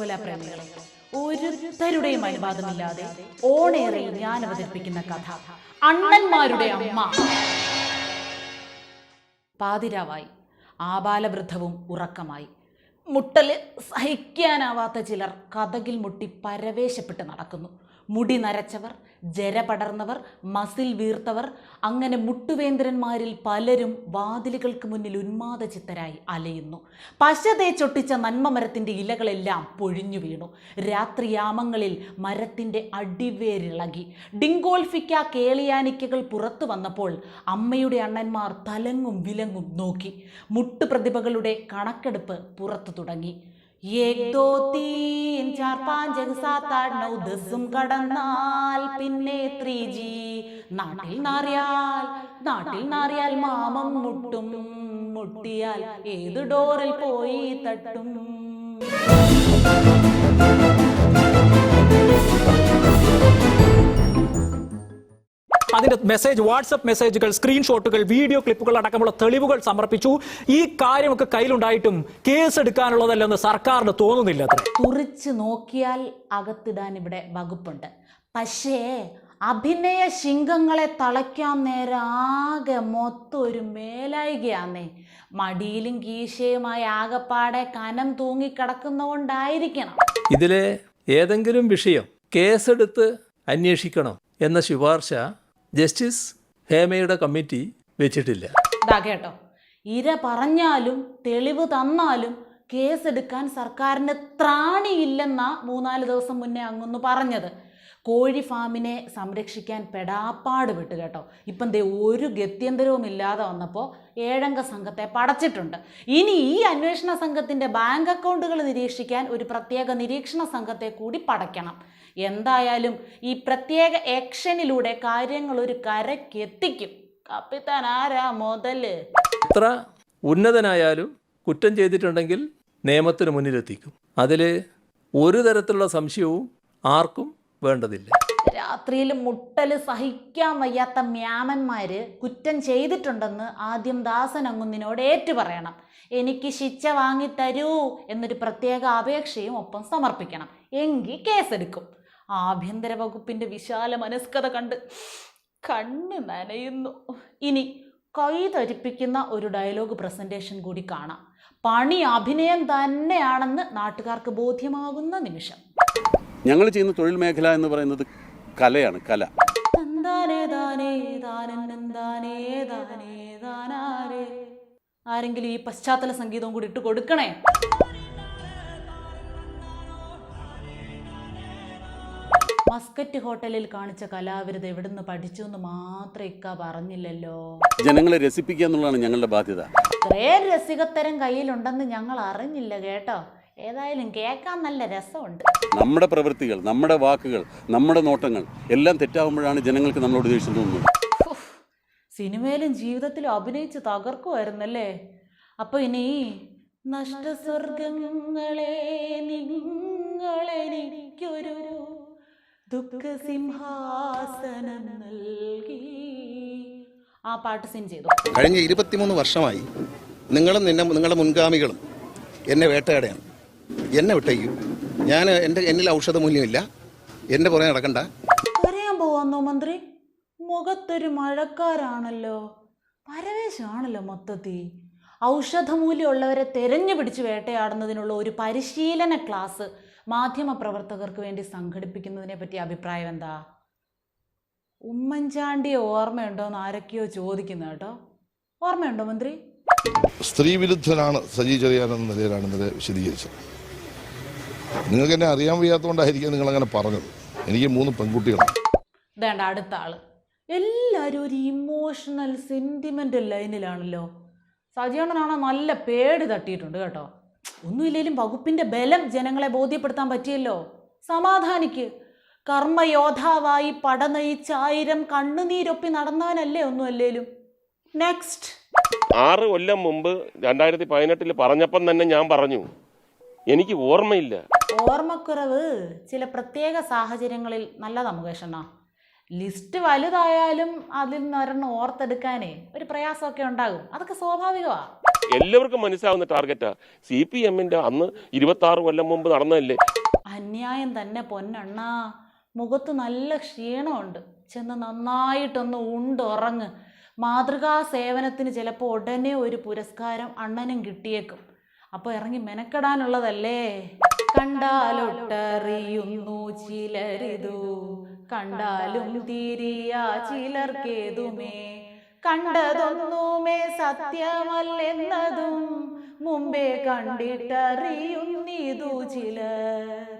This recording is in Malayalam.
കൊലപ്രേമികളെ ഒരുത്തരുടെയും അനുവാദമില്ലാതെ ഓണേറെ ഞാൻ അവതരിപ്പിക്കുന്ന കഥ. അണ്ണന്മാരുടെ അമ്മ. പാതിരാവായി. ആബാലവൃദ്ധവും ഉറക്കമായി. മുട്ടൽ സഹിക്കാനാവാത്ത ചിലർ കഥകിൽ മുട്ടി പരവേശപ്പെട്ട് നടക്കുന്നു. മുടി നരച്ചവർ ജര പടർന്നവർ മസിൽ വീർത്തവർ അങ്ങനെ മുട്ടുവേന്ദ്രന്മാരിൽ പലരും വാതിലുകൾക്ക് മുന്നിൽ ഉന്മാദ ഉന്മാദചിത്തരായി അലയുന്നു. പശ ചൊട്ടിച്ച നന്മ മരത്തിന്റെ ഇലകളെല്ലാം പൊഴിഞ്ഞു വീണു. രാത്രിയാമങ്ങളിൽ മരത്തിന്റെ അടിവേരിളകി. ഡിങ്കോൾഫിക്ക കേളിയാനിക്കകൾ പുറത്തു വന്നപ്പോൾ അമ്മയുടെ അണ്ണന്മാർ തലങ്ങും വിലങ്ങും നോക്കി. മുട്ടുപ്രതിഭകളുടെ കണക്കെടുപ്പ് പുറത്തു തുടങ്ങി. ഏക് ദോ തീൻ ചാർ പാഞ്ച് എക് സാത്ത് ആറ് നൗ ദസും കടന്നാൽ പിന്നെ ത്രീ ജി നാട്ടിൽ നാറിയാൽ നാട്ടിൽ നാറിയാൽ മാമം മുട്ടും മുട്ടിയാൽ ഏത് ഡോറിൽ പോയി തട്ടും? അതിന്റെ മെസ്സേജ് വാട്സപ്പ് മെസ്സേജുകൾ സ്ക്രീൻഷോട്ടുകൾ വീഡിയോ ക്ലിപ്പുകൾ അടക്കമുള്ള തെളിവുകൾ സമർപ്പിച്ചു. ഈ കാര്യമൊക്കെ കയ്യിലുണ്ടായിട്ടും കേസ് എടുക്കാനുള്ളതല്ലെന്ന് സർക്കാരിന് തോന്നുന്നില്ല കുറിച്ച് തുറിച്ച് നോക്കിയാൽ അകത്തിടാൻ ഇവിടെ വകുപ്പുണ്ട്. പക്ഷേ അഭിനയ ശിങ്കങ്ങളെ തളയ്ക്കാൻ നേരം ആകെ മൊത്തം ഒരു മേലായികയാന്നേ. മടിയിലും കീശയുമായി ആകെപ്പാടെ കനം തൂങ്ങിക്കിടക്കുന്നതുകൊണ്ടായിരിക്കണം. ഇതിലെ ഏതെങ്കിലും വിഷയം കേസെടുത്ത് അന്വേഷിക്കണം എന്ന ശുപാർശ ജസ്റ്റിസ് ഹേമയുടെ കമ്മിറ്റി വെച്ചിട്ടില്ല. ഇതാ കേട്ടോ ഇര പറഞ്ഞാലും തെളിവ് തന്നാലും കേസെടുക്കാൻ സർക്കാരിന് ത്രാണിയില്ലെന്നാ മൂന്നാൽ ദിവസം മുന്നേ അങ്ങൊന്ന് പറഞ്ഞത്. കോഴി ഫാമിനെ സംരക്ഷിക്കാൻ പെടാപ്പാട് വിട്ട് കേട്ടോ. ഇപ്പം ദേ ഒരു ഗത്യന്തരവും ഇല്ലാതെ വന്നപ്പോൾ ഏഴംഗ സംഘത്തെ പടച്ചിട്ടുണ്ട്. ഇനി ഈ അന്വേഷണ സംഘത്തിന്റെ ബാങ്ക് അക്കൗണ്ടുകൾ നിരീക്ഷിക്കാൻ ഒരു പ്രത്യേക നിരീക്ഷണ സംഘത്തെ കൂടി പടയ്ക്കണം. എന്തായാലും ഈ പ്രത്യേക ആക്ഷനിലൂടെ കാര്യങ്ങൾ ഒരു കരക്കെത്തിക്കും കപ്പിത്താൻ ആരാ മുതൽ? എത്ര ഉന്നതനായാലും കുറ്റം ചെയ്തിട്ടുണ്ടെങ്കിൽ നിയമത്തിന് മുന്നിലെത്തിക്കും. അതിൽ ഒരു തരത്തിലുള്ള സംശയവും ആർക്കും വേണ്ടതില്ല? രാത്രിയിൽ മുട്ടൽ സഹിക്കാൻ വയ്യാത്ത മ്യാമന്മാർ കുറ്റം ചെയ്തിട്ടുണ്ടെന്ന് ആദ്യം ദാസൻ അങ്ങുന്നിനോട് ഏറ്റു പറയണം. എനിക്ക് ശിക്ഷ വാങ്ങിത്തരൂ എന്നൊരു പ്രത്യേക അപേക്ഷയും ഒപ്പം സമർപ്പിക്കണം. എങ്കിൽ കേസെടുക്കും. ആഭ്യന്തര വകുപ്പിന്റെ വിശാല മനസ്കത കണ്ട് കണ്ണ് നനയുന്നു. ഇനി കൈ ഒരു ഡയലോഗ് പ്രസന്റേഷൻ കൂടി കാണാം. പണി അഭിനയം തന്നെയാണെന്ന് നാട്ടുകാർക്ക് ബോധ്യമാകുന്ന നിമിഷം. ഞങ്ങൾ ചെയ്യുന്ന തൊഴിൽ മേഖല എന്ന് പറയുന്നത് കലയാണ് കല. ആരെങ്കിലും ഈ പശ്ചാത്തല സംഗീതവും കൂടി ഇട്ട് കൊടുക്കണേ? മസ്കറ്റ് ഹോട്ടലിൽ കാണിച്ച കലാവിരുത് എവിടുന്ന് പഠിച്ചു എന്ന് മാത്രം ഇക്ക പറഞ്ഞില്ലല്ലോ. ജനങ്ങളെ രസിപ്പിക്കുക എന്നുള്ളതാണ് ഞങ്ങളുടെ ബാധ്യത. ഇത്രയും രസികത്തരം കയ്യിലുണ്ടെന്ന് ഞങ്ങൾ അറിഞ്ഞില്ല കേട്ടോ. ഏതായാലും കേൾക്കാൻ നല്ല രസമുണ്ട്. നമ്മുടെ പ്രവൃത്തികൾ നമ്മുടെ വാക്കുകൾ നമ്മുടെ നോട്ടങ്ങൾ എല്ലാം തെറ്റാവുമ്പോഴാണ് ജനങ്ങൾക്ക് നമ്മളോട് ദേഷ്യം തോന്നുന്നത്. സിനിമയിലും ജീവിതത്തിലും അഭിനയിച്ച് തകർക്കുമായിരുന്നല്ലേ അപ്പൊ ഇനി നഷ്ടസ്വർഗങ്ങളെ നിങ്ങളെനിക്കൊരു ദുഃഖസിംഹാസനം നൽകി. ആ പാട്ട് സിൻ ചെയ്തു. കഴിഞ്ഞ ഇരുപത്തിമൂന്ന് വർഷമായി നിങ്ങളും നിന്നെ നിങ്ങളുടെ മുൻഗാമികളും എന്നെ വേട്ടയാടെയാണ് എന്നെ വിട്ടയ്യൂ. ഞാൻ എന്റെ എന്നിൽ ഔഷധ മൂല്യമില്ല എന്റെ പുറകെ നടക്കണ്ട. കരയാൻ പോവാന്നോ മന്ത്രി? മുഖത്തൊരു മഴക്കാരാണല്ലോ. പരവേശമാണല്ലോ മൊത്തത്തിൽ. ഔഷധമൂല്യമുള്ളവരെ തെരഞ്ഞു പിടിച്ച് വേട്ടയാടുന്നതിനുള്ള ഒരു പരിശീലന ക്ലാസ് മാധ്യമ പ്രവർത്തകർക്ക് വേണ്ടി സംഘടിപ്പിക്കുന്നതിനെ പറ്റി അഭിപ്രായം എന്താ? ഉമ്മൻചാണ്ടിയെ ഓർമ്മയുണ്ടോ എന്ന് ആരൊക്കെയോ ചോദിക്കുന്നു കേട്ടോ. ഓർമ്മയുണ്ടോ മന്ത്രി? സ്ത്രീ വിരുദ്ധനാണ് സജി ചെറിയാനെന്ന നിലയിലാണ് ഇന്നലെ വിശദീകരിച്ചത്. നിങ്ങൾക്ക് എന്നെ അറിയാൻ വയ്യാത്തതുകൊണ്ടായിരിക്കും നിങ്ങൾ അങ്ങനെ പറഞ്ഞത്. എനിക്ക് മൂന്ന് പെൺകുട്ടികളാണ്. വേണ്ട അടുത്ത ആൾ. എല്ലാവരും ഒരു ഇമോഷണൽ സെന്റിമെന്റൽ ലൈനിലാണല്ലോ. സജീവണ്ണനാണോ നല്ല പേടി തട്ടിയിട്ടുണ്ട് കേട്ടോ. ഒന്നുമില്ലെങ്കിലും വകുപ്പിന്റെ ബലം ജനങ്ങളെ ബോധ്യപ്പെടുത്താൻ പറ്റിയല്ലോ. സമാധാനിക്ക്. കർമ്മയോധാവായി പടനയിച്ച് ആയിരം കണ്ണുനീരൊപ്പി നടന്നവനല്ലേ ഒന്നുമല്ലേലും. നെക്സ്റ്റ് ആറ് കൊല്ലം മുമ്പ് രണ്ടായിരത്തി പതിനെട്ടിൽ പറഞ്ഞപ്പം തന്നെ ഞാൻ പറഞ്ഞു എനിക്ക് ഓർമ്മയില്ല. ഓർമ്മക്കുറവ് ചില പ്രത്യേക സാഹചര്യങ്ങളിൽ നല്ലതാ മുകേഷണ്ണ ലിസ്റ്റ് വലുതായാലും അതിൽ നിന്ന് ഒരെണ്ണം ഓർത്തെടുക്കാനേ ഒരു പ്രയാസമൊക്കെ ഉണ്ടാകും. അതൊക്കെ സ്വാഭാവികമാണ് എല്ലാവർക്കും മനസ്സിലാവുന്ന ടാർഗറ്റാ. സി പി എമ്മിന്റെ അന്ന് ഇരുപത്തി ആറ് കൊല്ലം മുമ്പ് നടന്നതല്ലേ? അന്യായം തന്നെ പൊന്നണ്ണ. മുഖത്ത് നല്ല ക്ഷീണമുണ്ട്. ചെന്ന് നന്നായിട്ടൊന്ന് ഉണ്ടുറങ്ങ്. മാതൃകാ സേവനത്തിന് ചിലപ്പോൾ ഉടനെ ഒരു പുരസ്കാരം അണ്ണനും കിട്ടിയേക്കും. അപ്പോൾ ഇറങ്ങി മെനക്കെടാനുള്ളതല്ലേ? കണ്ടാലൊട്ടറിയുന്നു ചിലരിതു. കണ്ടാലും തിരിയ ചിലർക്കേതുമേ? കണ്ടതൊന്നുമേ സത്യമല്ലെന്നതും മുമ്പേ കണ്ടിട്ടറിയുന്നിതു ചിലർ.